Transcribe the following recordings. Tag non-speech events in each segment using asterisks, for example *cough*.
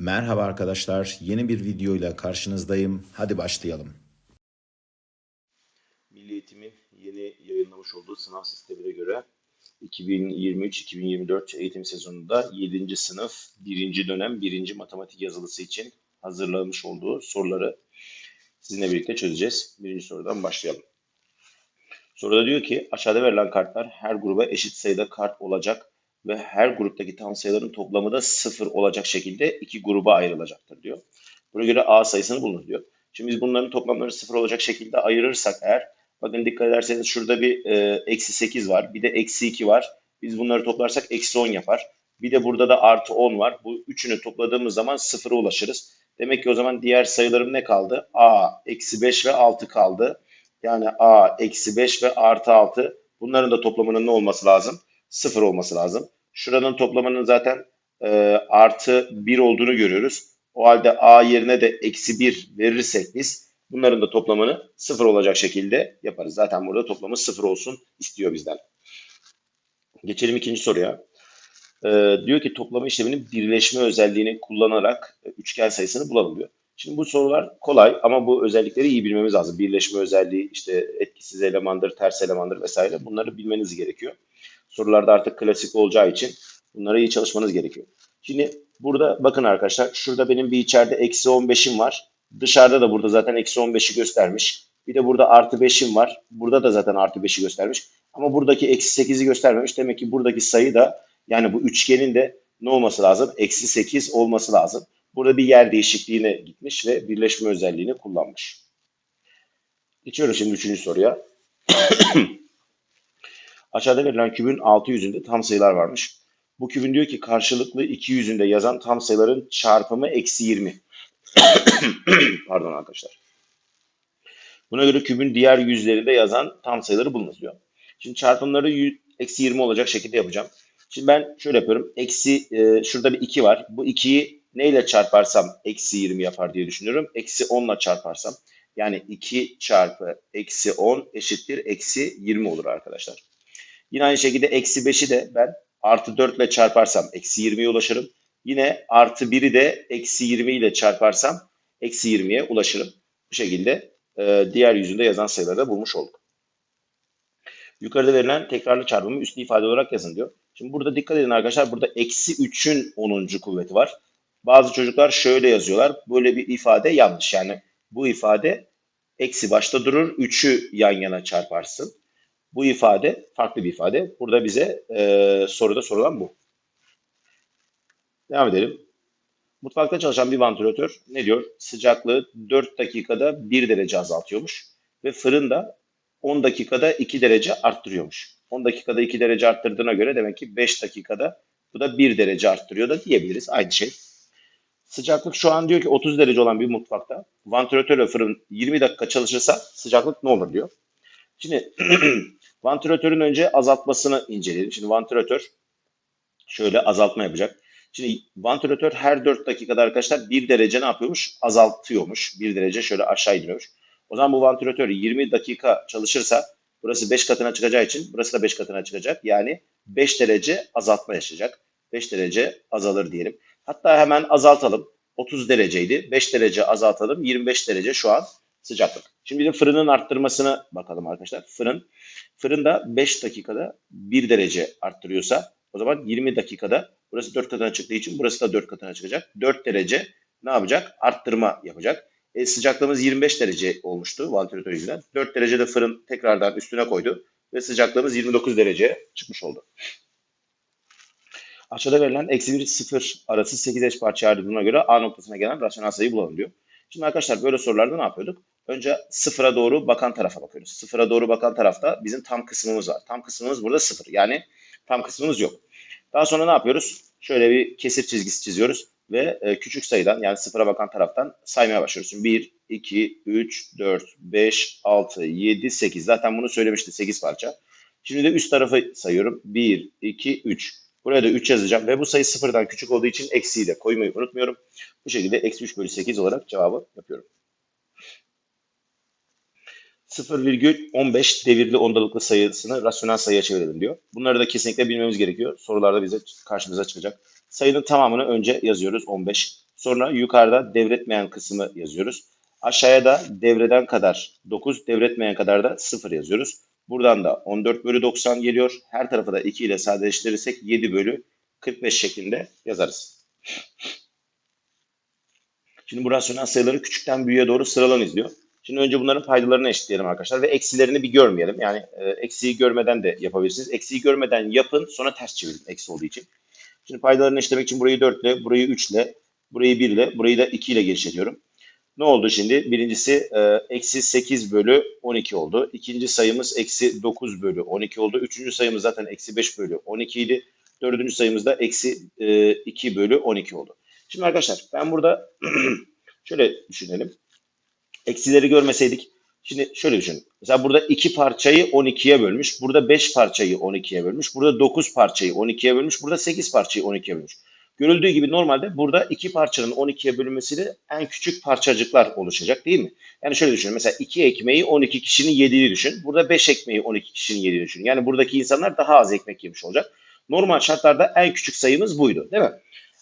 Merhaba arkadaşlar, yeni bir videoyla karşınızdayım. Hadi başlayalım. Milli Eğitim'in yeni yayınlamış olduğu sınav sistemine göre 2023-2024 eğitim sezonunda 7. sınıf 1. dönem 1. matematik yazılısı için hazırlamış olduğu soruları sizinle birlikte çözeceğiz. Birinci sorudan başlayalım. Soruda diyor ki aşağıda verilen kartlar her gruba eşit sayıda kart olacak ve her gruptaki tam sayıların toplamı da sıfır olacak şekilde iki gruba ayrılacaktır diyor. Buna göre A sayısını bulunur diyor. Şimdi biz bunların toplamları sıfır olacak şekilde ayırırsak eğer bakın dikkat ederseniz şurada bir e, eksi 8 var bir de eksi 2 var. Biz bunları toplarsak eksi 10 yapar. Bir de burada da artı 10 var. Bu üçünü topladığımız zaman sıfıra ulaşırız. Demek ki o zaman diğer sayılarım ne kaldı? A, eksi 5 ve 6 kaldı. Yani A, eksi 5 ve artı 6. Bunların da toplamının ne olması lazım? Sıfır olması lazım. Şuranın toplamının zaten e, artı 1 olduğunu görüyoruz. O halde A yerine de eksi 1 verirsek biz bunların da toplamını sıfır olacak şekilde yaparız. Zaten burada toplamı sıfır olsun istiyor bizden. Geçelim ikinci soruya. Ee, diyor ki toplama işleminin birleşme özelliğini kullanarak e, üçgen sayısını bulalım diyor. Şimdi bu sorular kolay ama bu özellikleri iyi bilmemiz lazım. Birleşme özelliği, işte etkisiz elemandır, ters elemandır vesaire bunları bilmeniz gerekiyor. Sorularda artık klasik olacağı için bunlara iyi çalışmanız gerekiyor. Şimdi burada bakın arkadaşlar şurada benim bir içeride eksi 15'im var. Dışarıda da burada zaten eksi 15'i göstermiş. Bir de burada artı 5'im var. Burada da zaten artı 5'i göstermiş. Ama buradaki eksi 8'i göstermemiş. Demek ki buradaki sayı da yani bu üçgenin de ne olması lazım? Eksi 8 olması lazım. Burada bir yer değişikliğine gitmiş ve birleşme özelliğini kullanmış. Geçiyorum şimdi üçüncü soruya. *clears throat* Aşağıda verilen kübün altı yüzünde tam sayılar varmış. Bu kübün diyor ki karşılıklı iki yüzünde yazan tam sayıların çarpımı eksi 20. *coughs* Pardon arkadaşlar. Buna göre kübün diğer yüzlerinde yazan tam sayıları bulunuz diyor. Şimdi çarpımları eksi 20 olacak şekilde yapacağım. Şimdi ben şöyle yapıyorum. Eksi, e, şurada bir 2 var. Bu 2'yi neyle çarparsam eksi 20 yapar diye düşünüyorum. Eksi 10 ile çarparsam. Yani 2 çarpı eksi 10 eşittir eksi 20 olur arkadaşlar. Yine aynı şekilde eksi 5'i de ben artı 4 ile çarparsam eksi 20'ye ulaşırım. Yine artı 1'i de eksi 20 ile çarparsam eksi 20'ye ulaşırım. Bu şekilde e, diğer yüzünde yazan sayıları da bulmuş olduk. Yukarıda verilen tekrarlı çarpımı üslü ifade olarak yazın diyor. Şimdi burada dikkat edin arkadaşlar. Burada eksi 3'ün 10. kuvveti var. Bazı çocuklar şöyle yazıyorlar. Böyle bir ifade yanlış. Yani bu ifade eksi başta durur. 3'ü yan yana çarparsın. Bu ifade farklı bir ifade. Burada bize e, soruda sorulan bu. Devam edelim. Mutfakta çalışan bir vantilatör ne diyor? Sıcaklığı 4 dakikada 1 derece azaltıyormuş. Ve fırında 10 dakikada 2 derece arttırıyormuş. 10 dakikada 2 derece arttırdığına göre demek ki 5 dakikada bu da 1 derece arttırıyor da diyebiliriz. Aynı şey. Sıcaklık şu an diyor ki 30 derece olan bir mutfakta vantilatör ve fırın 20 dakika çalışırsa sıcaklık ne olur diyor. Şimdi *clears throat* vantilatörün önce azaltmasını inceleyelim. Şimdi vantilatör şöyle azaltma yapacak. Şimdi vantilatör her 4 dakikada arkadaşlar 1 derece ne yapıyormuş? Azaltıyormuş. 1 derece şöyle aşağı iniyormuş. O zaman bu vantilatör 20 dakika çalışırsa burası 5 katına çıkacağı için burası da 5 katına çıkacak. Yani 5 derece azaltma yaşayacak. 5 derece azalır diyelim. Hatta hemen azaltalım. 30 dereceydi. 5 derece azaltalım. 25 derece şu an sıcaklık. Şimdi de fırının arttırmasına bakalım arkadaşlar. Fırın fırında 5 dakikada 1 derece arttırıyorsa o zaman 20 dakikada burası 4 katına çıktığı için burası da 4 katına çıkacak. 4 derece ne yapacak? Arttırma yapacak. E, sıcaklığımız 25 derece olmuştu vantilatör yüzünden. 4 derecede fırın tekrardan üstüne koydu ve sıcaklığımız 29 derece çıkmış oldu. Aşağıda verilen eksi 1 0 arası 8 eş parça ayrıldığına göre A noktasına gelen rasyonel sayıyı bulalım diyor. Şimdi arkadaşlar böyle sorularda ne yapıyorduk? Önce sıfıra doğru bakan tarafa bakıyoruz. Sıfıra doğru bakan tarafta bizim tam kısmımız var. Tam kısmımız burada sıfır. Yani tam kısmımız yok. Daha sonra ne yapıyoruz? Şöyle bir kesir çizgisi çiziyoruz ve e, küçük sayıdan yani sıfıra bakan taraftan saymaya başlıyoruz. Şimdi 1, 2, 3, 4, 5, 6, 7, 8. Zaten bunu söylemişti 8 parça. Şimdi de üst tarafı sayıyorum. 1, 2, 3. Buraya da 3 yazacağım ve bu sayı sıfırdan küçük olduğu için eksiği de koymayı unutmuyorum. Bu şekilde eksi 3 bölü 8 olarak cevabı yapıyorum. 0,15 devirli ondalıklı sayısını rasyonel sayıya çevirelim diyor. Bunları da kesinlikle bilmemiz gerekiyor. Sorularda bize karşımıza çıkacak. Sayının tamamını önce yazıyoruz 15. Sonra yukarıda devretmeyen kısmı yazıyoruz. Aşağıya da devreden kadar 9, devretmeyen kadar da 0 yazıyoruz. Buradan da 14 bölü 90 geliyor. Her tarafı da 2 ile sadeleştirirsek 7 bölü 45 şeklinde yazarız. Şimdi bu rasyonel sayıları küçükten büyüğe doğru sıralan izliyor. Şimdi önce bunların paydalarını eşitleyelim arkadaşlar ve eksilerini bir görmeyelim. Yani e, eksiği görmeden de yapabilirsiniz. Eksiği görmeden yapın sonra ters çevirin eksi olduğu için. Şimdi paydalarını eşitlemek için burayı 4 ile, burayı 3 ile, burayı 1 ile, burayı da 2 ile genişletiyorum. Ne oldu şimdi? Birincisi e, eksi 8 bölü 12 oldu. İkinci sayımız eksi 9 bölü 12 oldu. Üçüncü sayımız zaten eksi 5 bölü 12 idi. Dördüncü sayımız da eksi e, 2 bölü 12 oldu. Şimdi arkadaşlar ben burada *clears throat* şöyle düşünelim. Eksileri görmeseydik. Şimdi şöyle düşünün. Mesela burada 2 parçayı 12'ye bölmüş. Burada 5 parçayı 12'ye bölmüş. Burada 9 parçayı 12'ye bölmüş. Burada 8 parçayı 12'ye bölmüş. Görüldüğü gibi normalde burada iki parçanın 12'ye bölünmesiyle en küçük parçacıklar oluşacak değil mi? Yani şöyle düşünün. Mesela 2 ekmeği 12 kişinin yediğini düşün. Burada 5 ekmeği 12 kişinin yediğini düşün. Yani buradaki insanlar daha az ekmek yemiş olacak. Normal şartlarda en küçük sayımız buydu değil mi?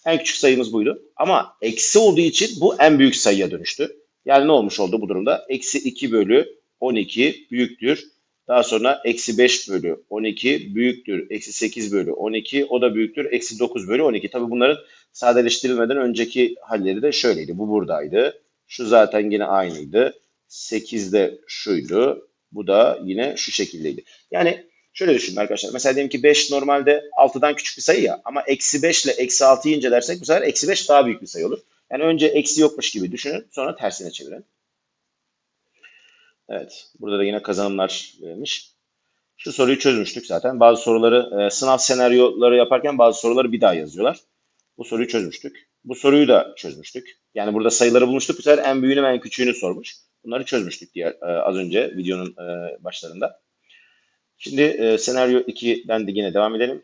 En küçük sayımız buydu. Ama eksi olduğu için bu en büyük sayıya dönüştü. Yani ne olmuş oldu bu durumda? Eksi 2 bölü 12 büyüktür. Daha sonra eksi 5 bölü 12 büyüktür. Eksi 8 bölü 12 o da büyüktür. Eksi 9 bölü 12. Tabi bunların sadeleştirilmeden önceki halleri de şöyleydi. Bu buradaydı. Şu zaten yine aynıydı. 8 de şuydu. Bu da yine şu şekildeydi. Yani şöyle düşünün arkadaşlar. Mesela diyelim ki 5 normalde 6'dan küçük bir sayı ya. Ama eksi 5 ile eksi 6'yı incelersek bu sefer eksi 5 daha büyük bir sayı olur. Yani önce eksi yokmuş gibi düşünün. Sonra tersine çevirin. Evet. Burada da yine kazanımlar verilmiş. Şu soruyu çözmüştük zaten. Bazı soruları e, sınav senaryoları yaparken bazı soruları bir daha yazıyorlar. Bu soruyu çözmüştük. Bu soruyu da çözmüştük. Yani burada sayıları bulmuştuk. Bu sefer en büyüğünü en küçüğünü sormuş. Bunları çözmüştük diğer e, az önce videonun e, başlarında. Şimdi e, senaryo 2'den de yine devam edelim.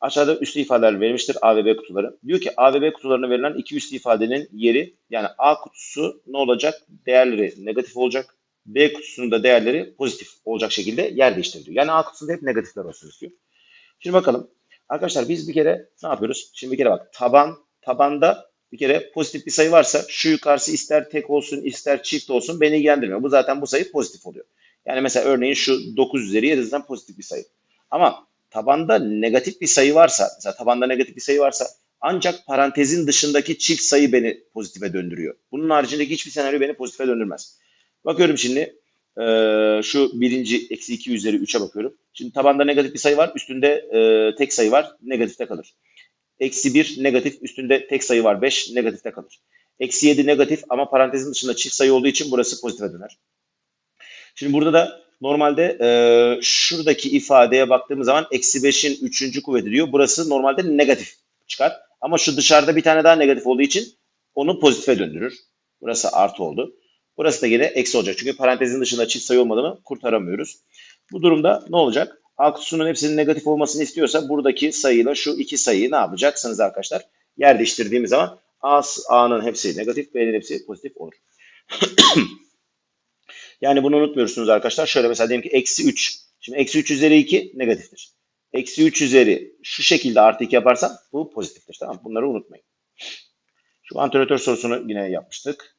Aşağıda üslü ifadeler verilmiştir A ve B kutuları. Diyor ki A ve B kutularına verilen iki üslü ifadenin yeri yani A kutusu ne olacak? Değerleri negatif olacak. B kutusunun da değerleri pozitif olacak şekilde yer değiştiriliyor. Yani A kutusunda hep negatifler olsun istiyor. Şimdi bakalım. Arkadaşlar biz bir kere ne yapıyoruz? Şimdi bir kere bak taban, tabanda bir kere pozitif bir sayı varsa şu yukarısı ister tek olsun ister çift olsun beni ilgilendirmiyor. Bu zaten bu sayı pozitif oluyor. Yani mesela örneğin şu 9 üzeri 7'den pozitif bir sayı. Ama tabanda negatif bir sayı varsa, mesela tabanda negatif bir sayı varsa ancak parantezin dışındaki çift sayı beni pozitife döndürüyor. Bunun haricindeki hiçbir senaryo beni pozitife döndürmez. Bakıyorum şimdi e, şu birinci eksi 2 üzeri 3'e bakıyorum. Şimdi tabanda negatif bir sayı var, üstünde e, tek sayı var, negatifte kalır. Eksi 1 negatif, üstünde tek sayı var 5, negatifte kalır. Eksi 7 negatif ama parantezin dışında çift sayı olduğu için burası pozitife döner. Şimdi burada da normalde e, şuradaki ifadeye baktığımız zaman eksi 5'in 3. kuvveti diyor. Burası normalde negatif çıkar. Ama şu dışarıda bir tane daha negatif olduğu için onu pozitife döndürür. Burası artı oldu. Burası da yine eksi olacak. Çünkü parantezin dışında çift sayı olmadığını kurtaramıyoruz. Bu durumda ne olacak? A hepsinin negatif olmasını istiyorsa buradaki sayıyla şu iki sayıyı ne yapacaksınız arkadaşlar? Yer değiştirdiğimiz zaman A, A'nın hepsi negatif, B'nin hepsi pozitif olur. *clears throat* yani bunu unutmuyorsunuz arkadaşlar. Şöyle mesela diyelim ki eksi 3. Şimdi eksi 3 üzeri 2 negatiftir. Eksi 3 üzeri şu şekilde artı 2 yaparsam bu pozitiftir. Tamam Bunları unutmayın. Şu antrenör sorusunu yine yapmıştık.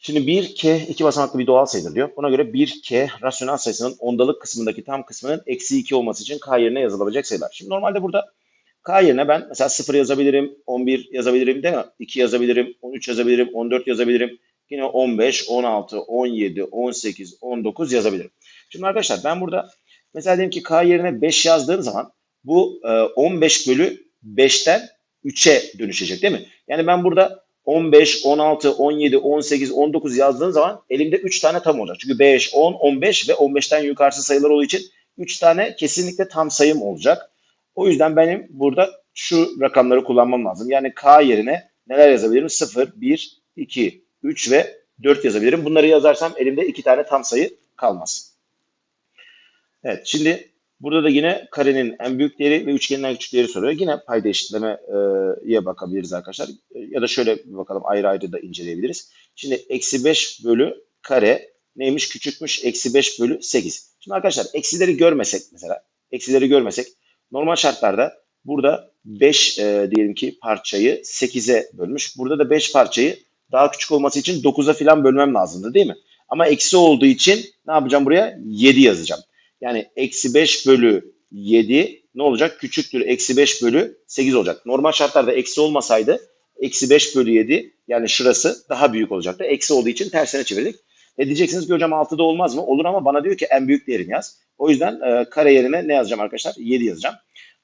Şimdi 1k iki basamaklı bir doğal sayıdır diyor. Buna göre 1k rasyonel sayısının ondalık kısmındaki tam kısmının eksi 2 olması için k yerine yazılabilecek sayılar. Şimdi normalde burada k yerine ben mesela 0 yazabilirim, 11 yazabilirim değil mi? 2 yazabilirim, 13 yazabilirim, 14 yazabilirim. Yine 15, 16, 17, 18, 19 yazabilirim. Şimdi arkadaşlar ben burada mesela diyelim ki k yerine 5 yazdığım zaman bu 15 bölü 5'ten 3'e dönüşecek değil mi? Yani ben burada 15, 16, 17, 18, 19 yazdığın zaman elimde 3 tane tam olacak. Çünkü 5, 10, 15 ve 15'ten yukarısı sayılar olduğu için 3 tane kesinlikle tam sayım olacak. O yüzden benim burada şu rakamları kullanmam lazım. Yani K yerine neler yazabilirim? 0, 1, 2, 3 ve 4 yazabilirim. Bunları yazarsam elimde 2 tane tam sayı kalmaz. Evet şimdi burada da yine karenin en büyük değeri ve üçgenin en küçük değeri soruyor. Yine payda eşitlemeye bakabiliriz arkadaşlar. Ya da şöyle bir bakalım ayrı ayrı da inceleyebiliriz. Şimdi eksi 5 bölü kare neymiş? Küçükmüş. Eksi 5 bölü 8. Şimdi arkadaşlar eksileri görmesek mesela eksileri görmesek normal şartlarda Burada 5 e, diyelim ki parçayı 8'e bölmüş. Burada da 5 parçayı daha küçük olması için 9'a falan bölmem lazımdı değil mi? Ama eksi olduğu için ne yapacağım buraya? 7 yazacağım. Yani eksi 5 bölü 7 ne olacak? Küçüktür eksi 5 bölü 8 olacak. Normal şartlarda eksi olmasaydı eksi 5 bölü 7 yani şurası daha büyük olacaktı. Eksi olduğu için tersine çevirdik. E diyeceksiniz ki hocam 6'da olmaz mı? Olur ama bana diyor ki en büyük değerini yaz. O yüzden e, kare yerine ne yazacağım arkadaşlar? 7 yazacağım.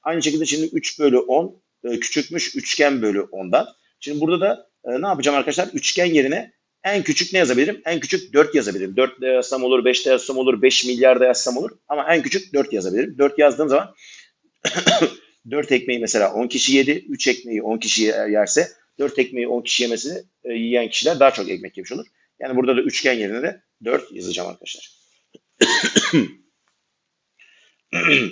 Aynı şekilde şimdi 3 bölü 10 e, küçükmüş üçgen bölü 10'dan. Şimdi burada da e, ne yapacağım arkadaşlar? Üçgen yerine en küçük ne yazabilirim? En küçük 4 yazabilirim. 4 de yazsam olur, 5 de yazsam olur, 5 milyar da yazsam olur. Ama en küçük 4 yazabilirim. 4 yazdığım zaman *coughs* 4 ekmeği mesela 10 kişi yedi. 3 ekmeği 10 kişi yerse 4 ekmeği 10 kişi yemesini e, yiyen kişiler daha çok ekmek yemiş olur. Yani burada da üçgen yerine de 4 yazacağım arkadaşlar. *coughs*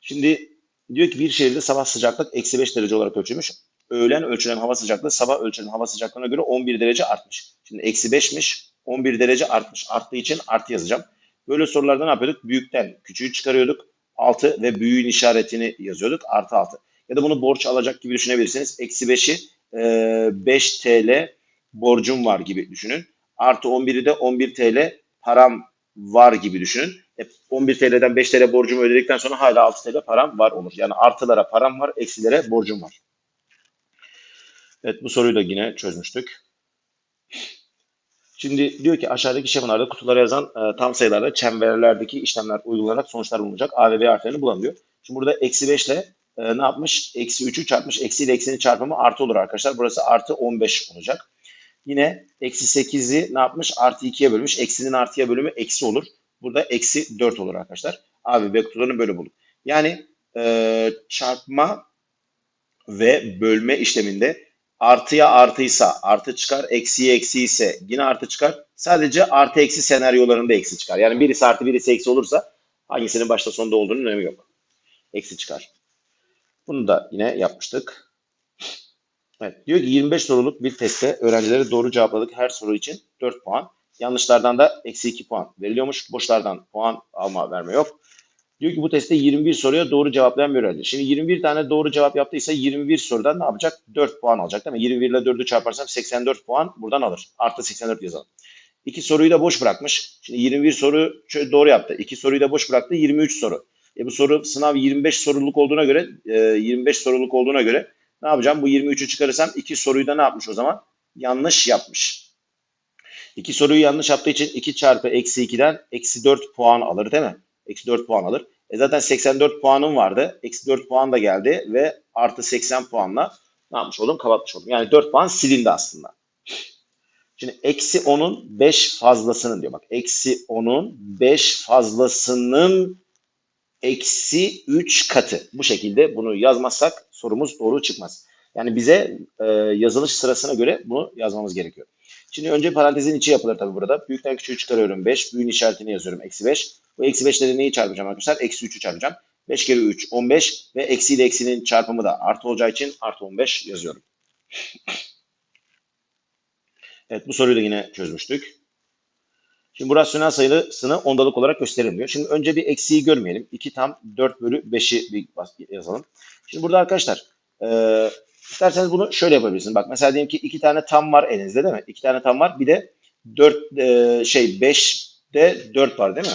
Şimdi diyor ki bir şehirde sabah sıcaklık eksi 5 derece olarak ölçülmüş. Öğlen ölçülen hava sıcaklığı sabah ölçülen hava sıcaklığına göre 11 derece artmış. Şimdi eksi 5'miş 11 derece artmış. Arttığı için artı yazacağım. Böyle sorularda ne yapıyorduk? Büyükten küçüğü çıkarıyorduk. 6 ve büyüğün işaretini yazıyorduk. Artı 6. Ya da bunu borç alacak gibi düşünebilirsiniz. Eksi 5'i e, 5 TL borcum var gibi düşünün. Artı 11'i de 11 TL param var gibi düşünün. E, 11 TL'den 5 TL borcumu ödedikten sonra hala 6 TL param var olur. Yani artılara param var, eksilere borcum var. Evet bu soruyu da yine çözmüştük. Şimdi diyor ki aşağıdaki şemalarda kutulara yazan e, tam sayılarda çemberlerdeki işlemler uygulanarak sonuçlar bulunacak. A ve B harflerini bulamıyor. Şimdi burada eksi 5 ile e, ne yapmış? Eksi 3'ü çarpmış. Eksi ile eksinin çarpımı artı olur arkadaşlar. Burası artı 15 olacak. Yine eksi 8'i ne yapmış? Artı 2'ye bölmüş. Eksinin artıya bölümü eksi olur. Burada eksi 4 olur arkadaşlar. A ve B kutularını böyle bulduk. Yani e, çarpma ve bölme işleminde artıya artıysa artı çıkar, eksiye eksi ise yine artı çıkar. Sadece artı eksi senaryolarında eksi çıkar. Yani birisi artı birisi eksi olursa hangisinin başta sonunda olduğunun önemi yok. Eksi çıkar. Bunu da yine yapmıştık. Evet, diyor ki 25 soruluk bir testte öğrencilere doğru cevapladık her soru için 4 puan. Yanlışlardan da eksi 2 puan veriliyormuş. Boşlardan puan alma verme yok. Diyor ki bu testte 21 soruya doğru cevaplayan bir öğrenci. Şimdi 21 tane doğru cevap yaptıysa 21 sorudan ne yapacak? 4 puan alacak değil mi? 21 ile 4'ü çarparsam 84 puan buradan alır. Artı 84 yazalım. İki soruyu da boş bırakmış. Şimdi 21 soru doğru yaptı. İki soruyu da boş bıraktı. 23 soru. E bu soru sınav 25 soruluk olduğuna göre 25 soruluk olduğuna göre ne yapacağım? Bu 23'ü çıkarırsam iki soruyu da ne yapmış o zaman? Yanlış yapmış. İki soruyu yanlış yaptığı için 2 çarpı eksi 2'den eksi 4 puan alır değil mi? Eksi 4 puan alır. E zaten 84 puanım vardı. Eksi 4 puan da geldi ve artı 80 puanla ne yapmış oldum? Kapatmış oldum. Yani 4 puan silindi aslında. Şimdi eksi 10'un 5 fazlasının diyor. Bak eksi 10'un 5 fazlasının eksi 3 katı. Bu şekilde bunu yazmazsak sorumuz doğru çıkmaz. Yani bize e, yazılış sırasına göre bunu yazmamız gerekiyor. Şimdi önce parantezin içi yapılır tabii burada. Büyükten küçüğü çıkarıyorum 5. Büyüğün işaretini yazıyorum eksi 5. Bu eksi 5 ile neyi çarpacağım arkadaşlar? Eksi 3'ü çarpacağım. 5 kere 3 15 ve eksi ile eksinin çarpımı da artı olacağı için artı 15 yazıyorum. Evet bu soruyu da yine çözmüştük. Şimdi bu rasyonel sayısını ondalık olarak gösterelim diyor. Şimdi önce bir eksiği görmeyelim. 2 tam 4 bölü 5'i bir yazalım. Şimdi burada arkadaşlar isterseniz bunu şöyle yapabilirsiniz. Bak mesela diyelim ki 2 tane tam var elinizde değil mi? 2 tane tam var. Bir de 4 e, şey 5'de 4 var değil mi?